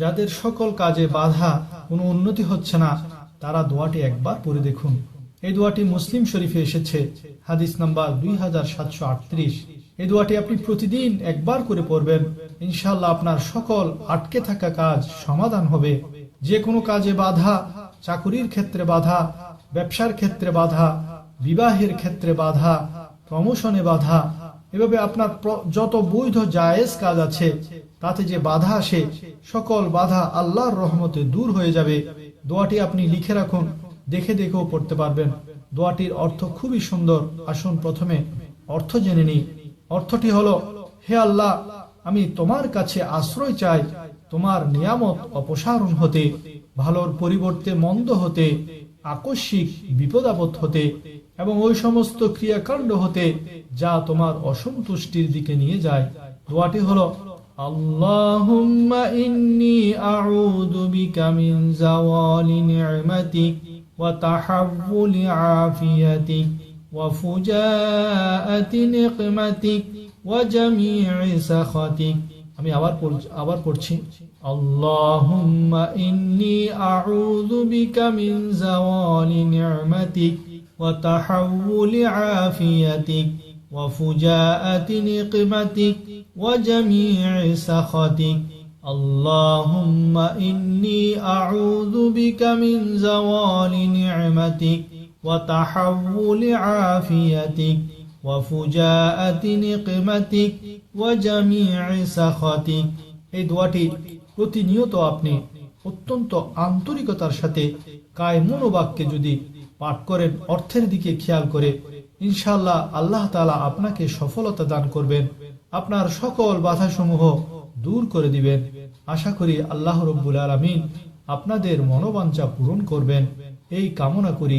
যাদের সকল কাজে বাধা, কোনো উন্নতি হচ্ছে না, তারা দোয়াটি একবার পড়ে দেখুন। এই দোয়াটি মুসলিম শরীফে এসেছে, হাদিস নাম্বার দুই হাজার সাতশো আটত্রিশ। এই দোয়াটি আপনি প্রতিদিন একবার করে পড়বেন। ইনশাল্লাহ আপনার সকল আটকে থাকা কাজ সমাধান হবে। যে কোনো কাজে বাধা, চাকুরির ক্ষেত্রে বাধা, ব্যবসার ক্ষেত্রে বাধা, বিবাহের ক্ষেত্রে বাধা, প্রমোশনে বাধা এভাবে আপনার যত বৈধ জায়েজ কাজ আছে, তাতে যে বাধা আসে, সকল বাধা আল্লাহর রহমতে দূর হয়ে যাবে। দোয়াটি আপনি লিখে রাখুন, দেখে দেখেও পড়তে পারবেন। দোয়াটির অর্থ খুবই সুন্দর। আসুন প্রথমে অর্থ জেনে নিই। অর্থটি হলো, হে আল্লাহ, আমি তোমার কাছে আশ্রয় চাই, তোমার নিয়ামত অপসারণ হতে, ভালোর পরিবর্তে মন্দ হতে, আকস্মিক বিপদ আপদ হতে এবং ওই সমস্ত ক্রিয়াকাণ্ড হতে যা তোমার অসন্তুষ্টির দিকে নিয়ে যায়। দোয়াটি হলো, আল্লাহুম্মা ইন্নি ওয়া আমি আবার আবার পড়ছি, আল্লাহুম্মা ইন্নি আউযু মিন জাওয়ালি নি'মাতিক وتحول عافيتك وفجاءة نقمتك وجميع سخطك. اللهم إني أعوذ بك من زوال نعمتك وتحول عافيتك وفجاءة نقمتك وجميع سخطك. এই দোয়াটি প্রতিনিয়ত আপনি অত্যন্ত আন্তরিকতার সাথে কায় মনোবাক্যে যদি পাঠ করেন, অর্থের দিকে খেয়াল করে। ইনশাল্লাহ আল্লাহ তালা আপনাকে সফলতা দান করবেন। আপনার সকল বাধাসমূহ দূর করে দিবেন। আশা করি আল্লাহ রব্বুল আলমিন আপনাদের মনোবাঞ্ছা পূরণ করবেন। এই কামনা করি।